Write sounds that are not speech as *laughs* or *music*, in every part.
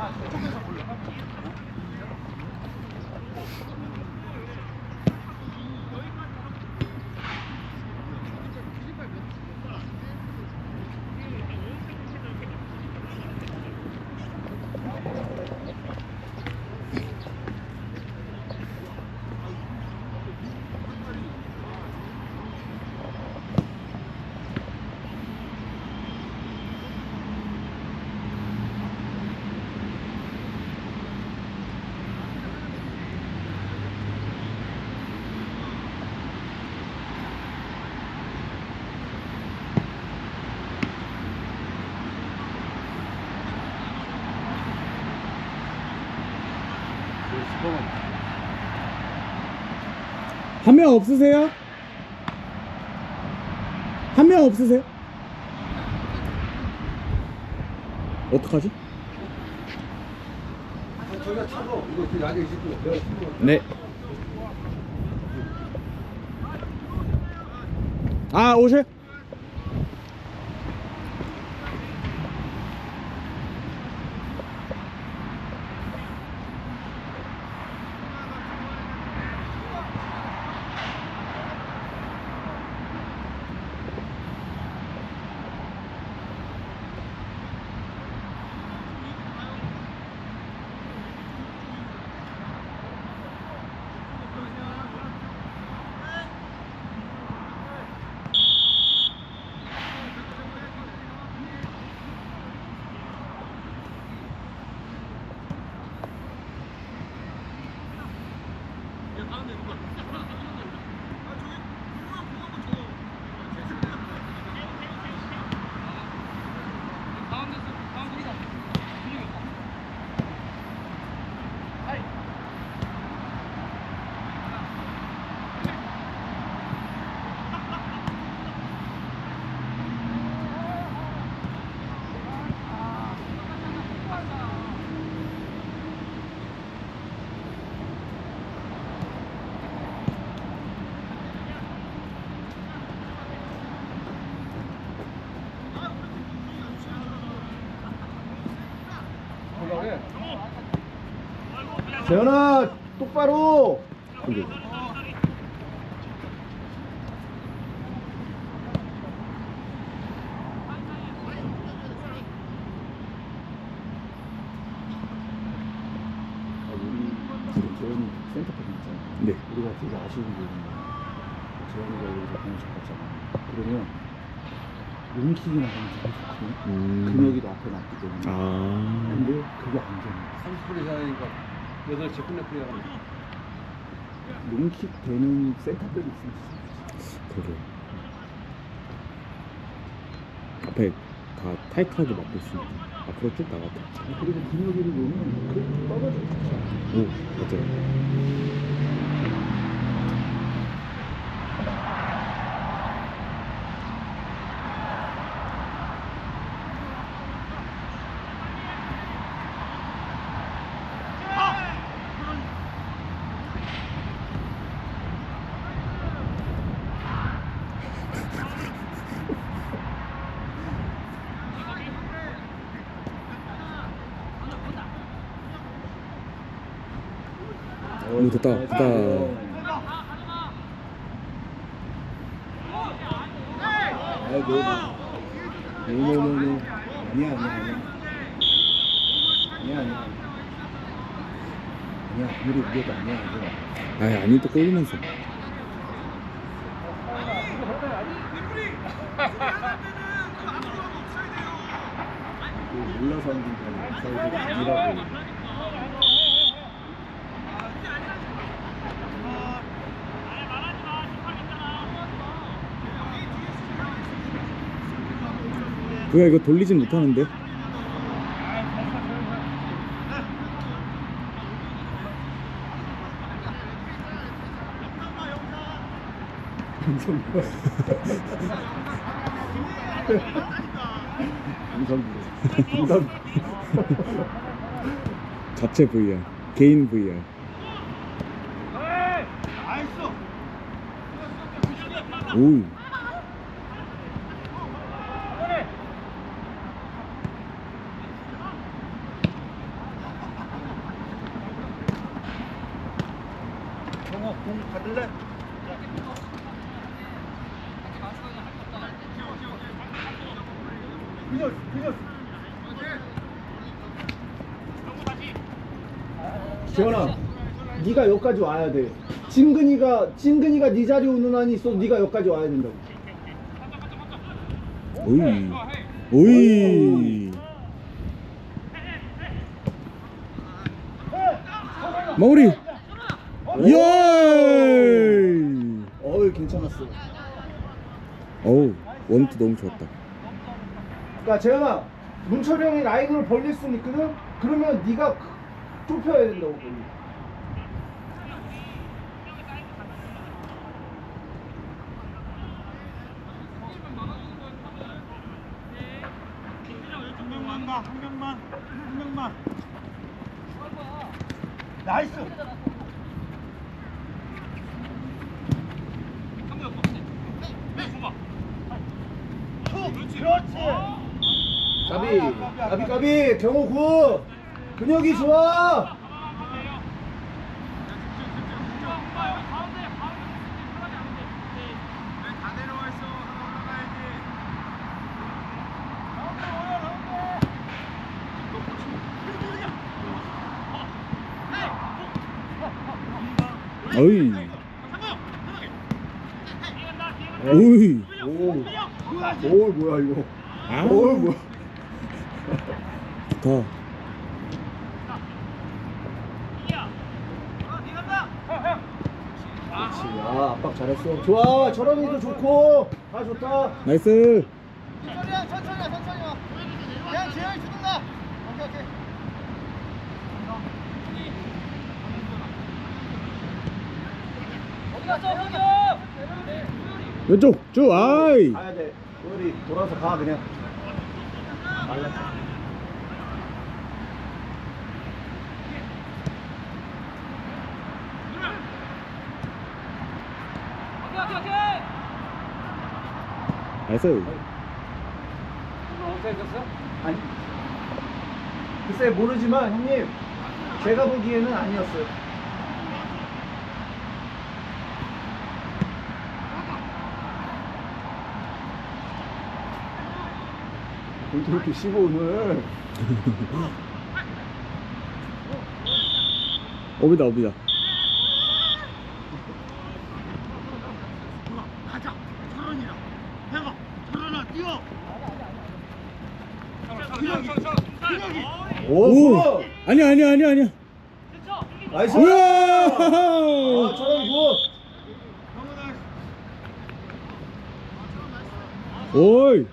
아, 한 명 없으세요? 한 명 없으세요? 어떡하지? 저기가 차고 이거 그 안에 있을 거 내가 친구 네. 아, 오실? 재현아 똑바로 우리 지금 재현이 센터백 있잖아. 네. 우리가 되게 아쉬운 게 있는데 재현이가 여기서 공을 잡았잖아. 그러면 롱킥이나 하면 되게 좋거든. 음. 근혁이도 앞에 놨기 때문에. 아. 근데 그게 안 되는 30분 이상이니까 8시 끝내 프리가 롱킥 되는 센터백이 있으면 진짜 좋지. 그래. 앞에 다 타이트하게 막고 있으니까 앞으로 쭉 나갔다. 아, 그리고 근혁이를 보면 그 떨어져. 오, 맞아요. 오, 됐다, 됐다. 아이고. 노노노노. 아니야 아니야 아니야. 아니야 아니야. 아니야 아니야 이거. 아이, 아니, 또 끌리면서. 그 올라서 하는 건 사이드 아니라고. 뭐야, 이거 돌리진 못하는데? 인선. *laughs* 자체 VR, 개인 VR. 오. 공 받을래? 그냥 그냥 재현아, 네가 여기까지 와야 돼. 진근이가 진근이가 네 자리 오는 한이 있어. 네가 여기까지 와야 된다고. 오이. 오이. 마무리. 이야. 어우 괜찮았어. 어우 원투 너무 좋았다. 그러니까 재현아, 문철이 형이 라인으로 벌릴 수는 있거든. 그러면 네가 좁혀야 된다고. 거기. 한 명만 명만. 나이스. 그렇지. 까비, 까비, 경호 굿. 근혁이 좋아. 어이. 오이. 오, 오 뭐야 이거? 아. 오 뭐야? 좋다. 그렇지. 아, 압박 잘했어. 좋아, 철원이도 좋고. 다 좋다. 나이스. 천천히야 천천히야 천천히 와 그냥 재현이 주든가 오케이 오케이 어디 갔어 성경 왼쪽 쭉 아이. 가야 돼. 우리 돌아서 가 그냥. 오케이 나이스. 아니. 글쎄 모르지만 형님 제가 보기에는 아니었어요. 왜 이렇게 쉬고 오늘? 오비다 오비다. 가자. 철원이랑 해봐. 철원아 뛰어. 오, 오. 굿! 아니야 아니야 아니야 아니야. 나이스! 우와. 아, 저런 굿! 오이.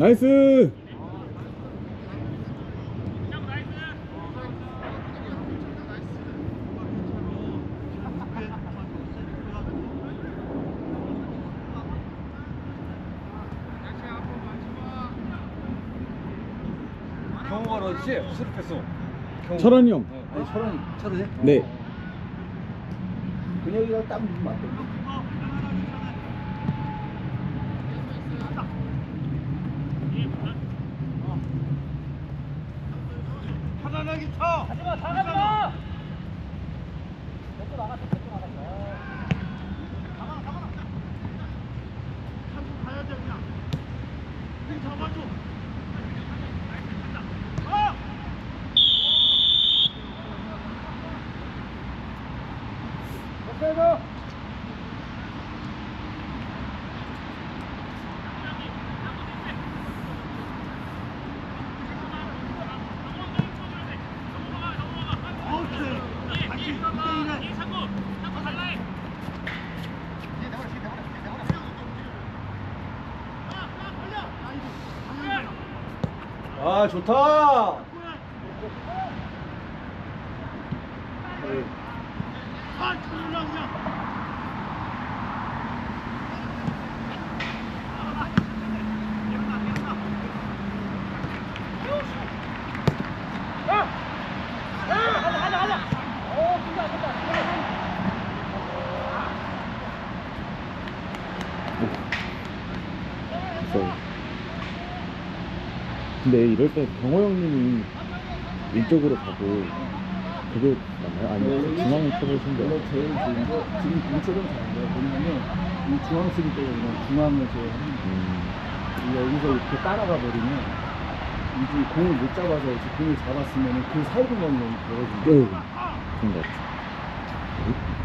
나이스. 경호가 어디지? 수습했어. 철원이 형. 아니, 철원이, 철원이? 네. 근혁이가 딱 맞던데. 편안하게 쳐. 가지마 다 가지마 가야 돼 그냥. 공 잡아줘. 오케이. 다시 1대1에. 아, 좋다! 네. 아, 철원아 그냥. 무서워. 근데 이럴 때 경호 형님이 왼쪽으로 가고 그게 맞나요? 아니면 중앙 쳐보신 원래 거? 제일 좋은 거 지금 공처럼 잘한거요 뭐냐면 이 중앙 쓰기 때문에 그냥 중앙을 제일 하는 거예요. 음, 여기서 이렇게 따라가 버리면 이제 공을 못 잡아서 이제 공을 잡았으면 그 사이드만이 벌어지는 네, 거예요. 그런 것 같아. 아,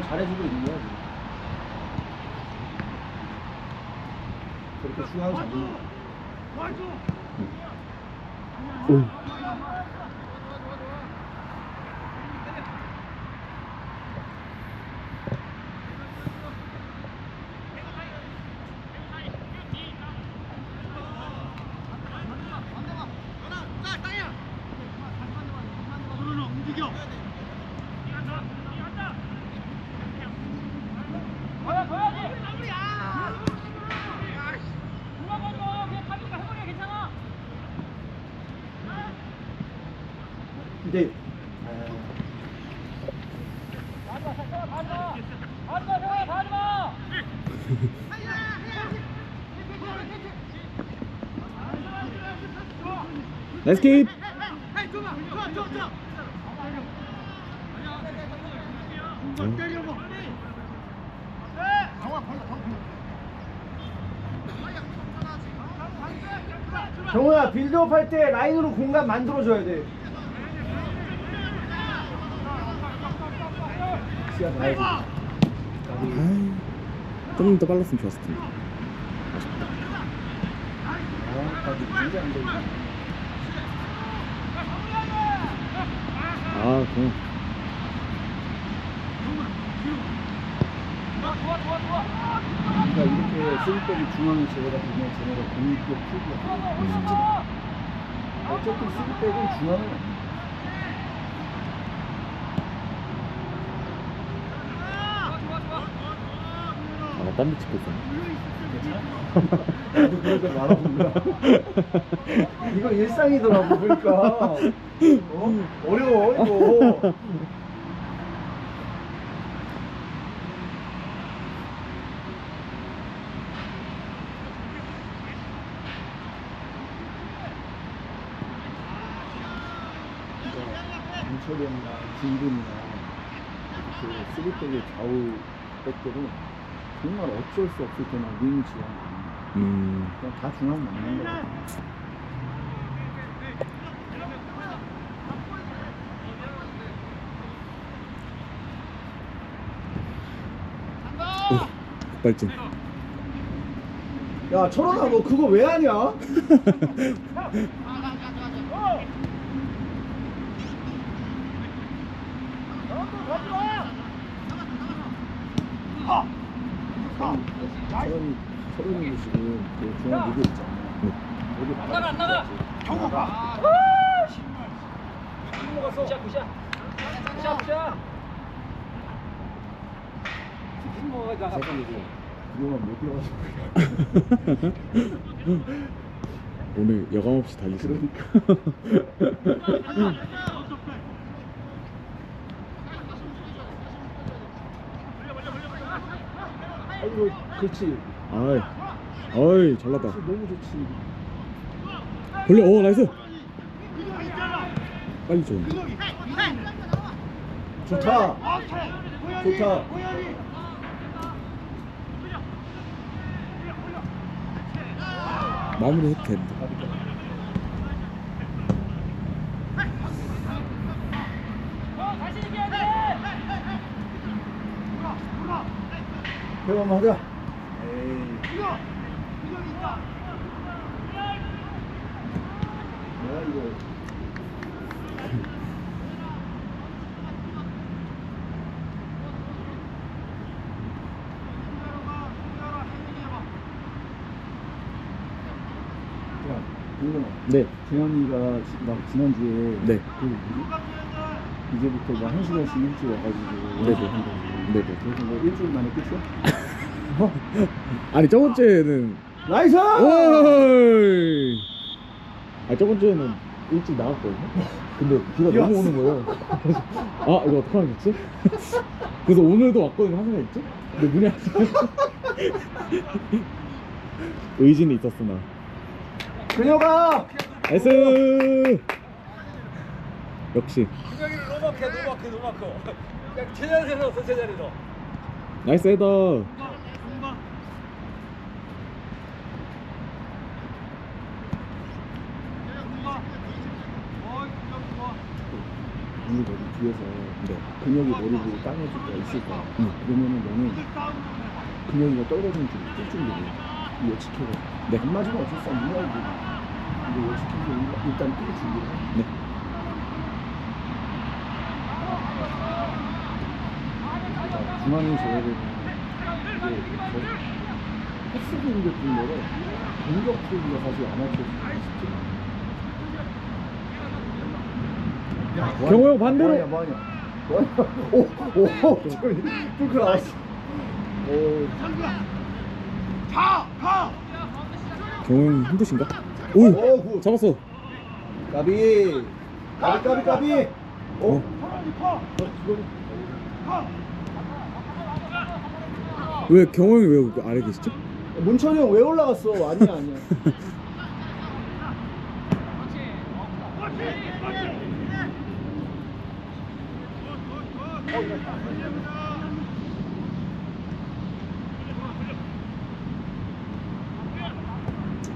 형 잘해주고 있는 거야 지금. 그렇게 중앙 잡는 거. 근데 나이스 킵! 경호야 빌드업 할 때 라인으로 공간 만들어줘야 돼 시야 봐야지. 아이, 조금 더 빨랐으면 좋았을 텐데. 아, 안 되네. 아, 공. 그러니까 이렇게 쓰리백이 중앙에 제외가 되면 쟤네가 공격 풀기가 음, 어쨌든 쓰리백은 중앙에 아, 나딴 데 찍고 있었네. 나도 거야. 이거 일상이더라고 보니까 어? 어려워 이거 그러니까 민철이 형이나 진근이나 그 쓰리백의 좌우 백들은 정말 어쩔 수 없을 때만 윙 지원 음, 그냥 다 중앙 맞는 거야. 빨진. 야 철원아 너 그거 왜 하냐? *laughs* *laughs* 서른이 서른이 지금 그 중앙 리그 있잖아. 여기 안 나가 안 나가. 그동안 못 뛰어가지고. *laughs* 오늘 여감 없이 달리시네. 아 *laughs* *laughs* 이고 그렇지. 아이, 어이, 잘났다. 너무 좋지. 벌려, 오, 나이스! 빨리 줘. 좋다 좋다 마무리 해도 되는데. 배워 하자 이거. 야, 이거 네, 재현이가 지- 막 지난주에 네. 그 뭐지? 이제부터 뭐한 시간씩 일찍 와가지고 네 네. 네네. 그래서 뭐 일주일 만에 끝이야? *laughs* 아니, 저번 주에는. 나이스 오이! 아, 저번 주에는 일찍 나갔거든요. 근데 비가 너무 오는 거예요. 그래서 아 이거 어떡하면 좋지? *laughs* 그래서 오늘도 왔거든요. 항상 있지? 근데 문이 안 열려. *laughs* 의지는 있었으나. 그녀가 나이스! 역시 노마크 노마크 그냥 넣었어 제자리에 넣어 나이스 헤더. 오늘 너무 뒤에서 네. 근육이 머리 보고 땅에 줄 때가 있을 거야. 응. 그러면은 너는 근육이가 떨어지는 줄을 뛸 준비해. 이 예측해가. 네. 안 맞으면 어쩔 수 없는 거야. 이거. 이거 예측해서 일단- 뛸 준비해. 네. 중앙에 되는 이게 패스기인데 뿐더러 공격 쪽이가 사실 아마추어 싶지만 경호 형 반대로. 뭐하냐 뭐하냐 오 오 저기 뚫고 나왔어 오 가! 가! 경호 형 힘드신가? 오! 오, 굿. 잡았어. 까비 까비 까비 까비 오 커! 커! 왜 경호 형이 왜 여기 아래 계시죠? 문철이 형 왜 올라갔어? 아니야 아니야. *laughs*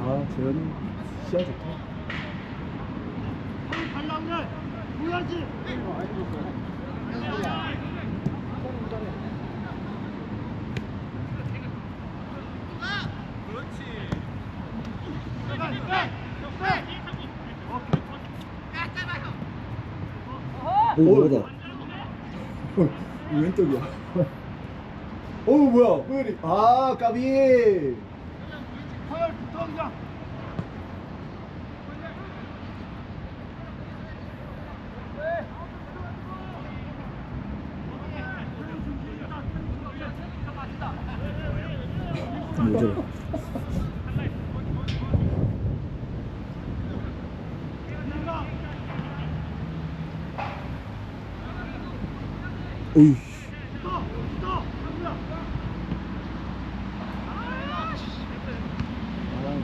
아 재현이 시야 좋다 달라오네! 뭐야지? 오, 뭐다. 어, 이 왼쪽이야. 오 뭐야 아 까비 서열 붙어 그냥! 뭐죠? 오이. 붙어! 붙어! 강구야! 아,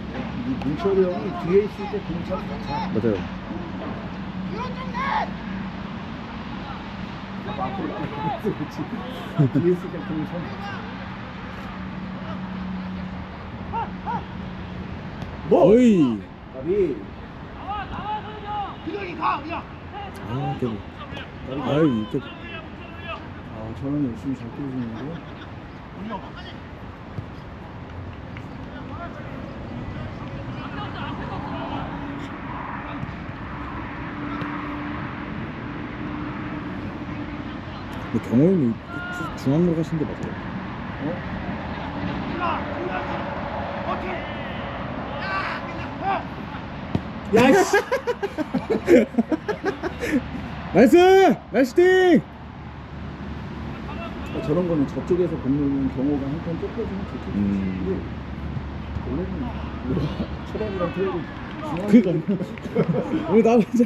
이 문철이 형이 뒤에 있을 때 공참 잘 맞아요. 앞으로 그렇지 그렇지 뒤에 있을 때 공참 뭐 어이. 까비 기동이 가! 그냥! 아, 깨비. 아이, 깨비. 아 저는 열심히 잘 뛰어주는데 근데 경호 형이 중앙으로 가신 게 맞아요. 어? 가! 그냥! 어떻게! 야이씨 *laughs* 나이스! 나이스 팀! 아, 저런 거는 저쪽에서 걷는 경우가 한번 쫓겨주면 좋겠지 음. 근데 원래는 철학이랑 태우고 그니까.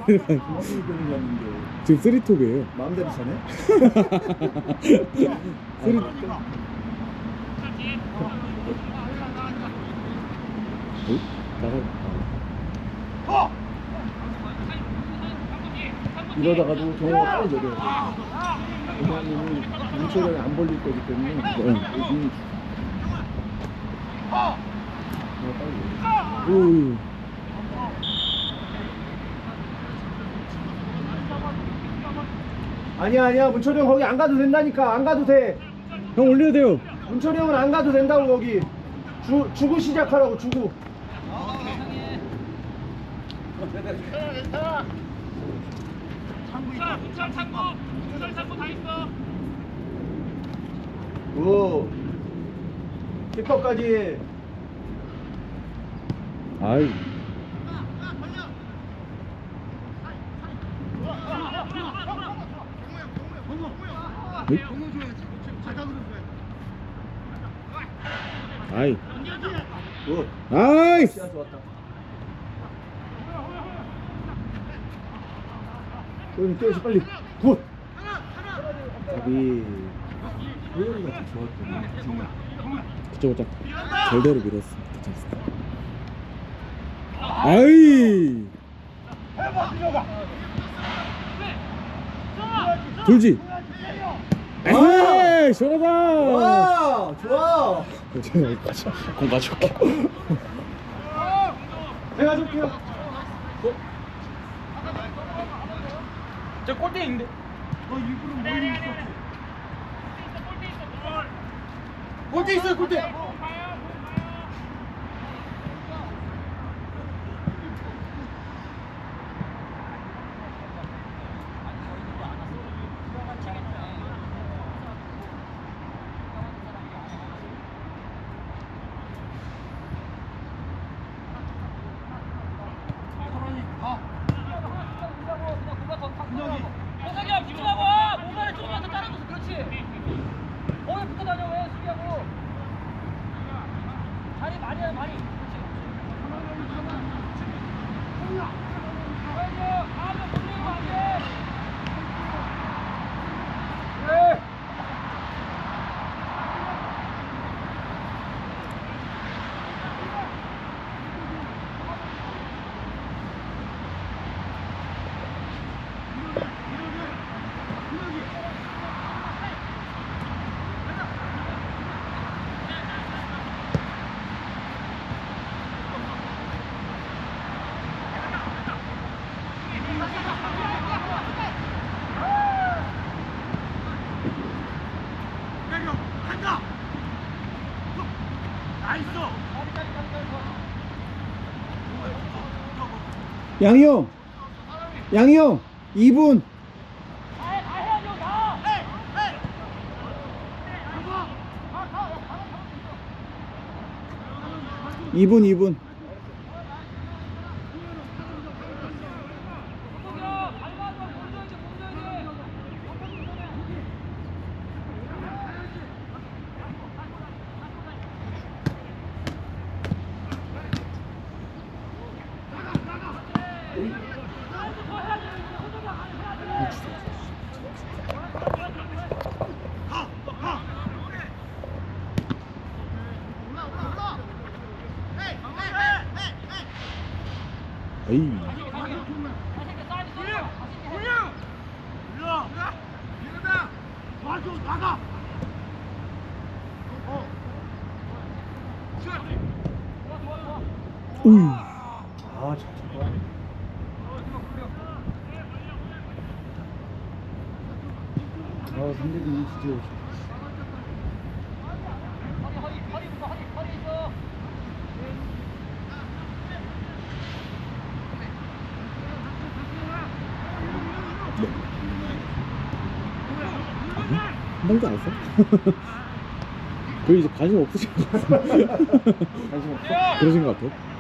되는 거 같는데 지금 쓰리톱이에요. 마음대로 차네? 쓰리. 어? 나가. 더! 이러다가도 경호가 빨리 내려야 돼 왜냐하면 문철이 안 벌릴 거기 때문에 응. 여기 더! 경호가 빨리 내려 오. 아니야 아니야 문철이 형 거기 안 가도 된다니까 안 가도 돼 형 올려야 돼요. 문철이 형은 안 가도 된다고 거기 주, 주고 시작하라고 주고 오 키퍼까지 아이. 네? 경호 줘야지 바닥으로 줘야지 아이. 굿아 이. 시야 좋았다 소연이 뛰어서 빨리. 굿. 답이 소연이가 더 좋았거든 그쪽 짝 절대로 밀었으면 괜찮았을 아이 돌지. 에이 시원하다. 와 좋아 여기까지 공 가져올게. 제가 줄게요. 저 골대인데. 너 일부러 멀리 있었지. 골대 있어요 골대. 호석이야 집중하고 몸만에 조금만 더 따라줘서 그렇지 거기 붙어 다녀 왜 수비하고 자리 많이 해 많이 그렇지 서현이 가면 돌리면 안돼 그래 내려 간다. 나이스. 양이 형. 양이 형. 2분. 다해 다 해야죠 다 이분이분 호석이야 밟아줘 공 줘야지 공 줘야지 에이 일로. 일어나. 도와줘 나가. 우이 아 상대팀이 진짜 한 방도 안 써? 그 이제 관심 없으신 것 같은데 관심 없어? 그러신 것 같아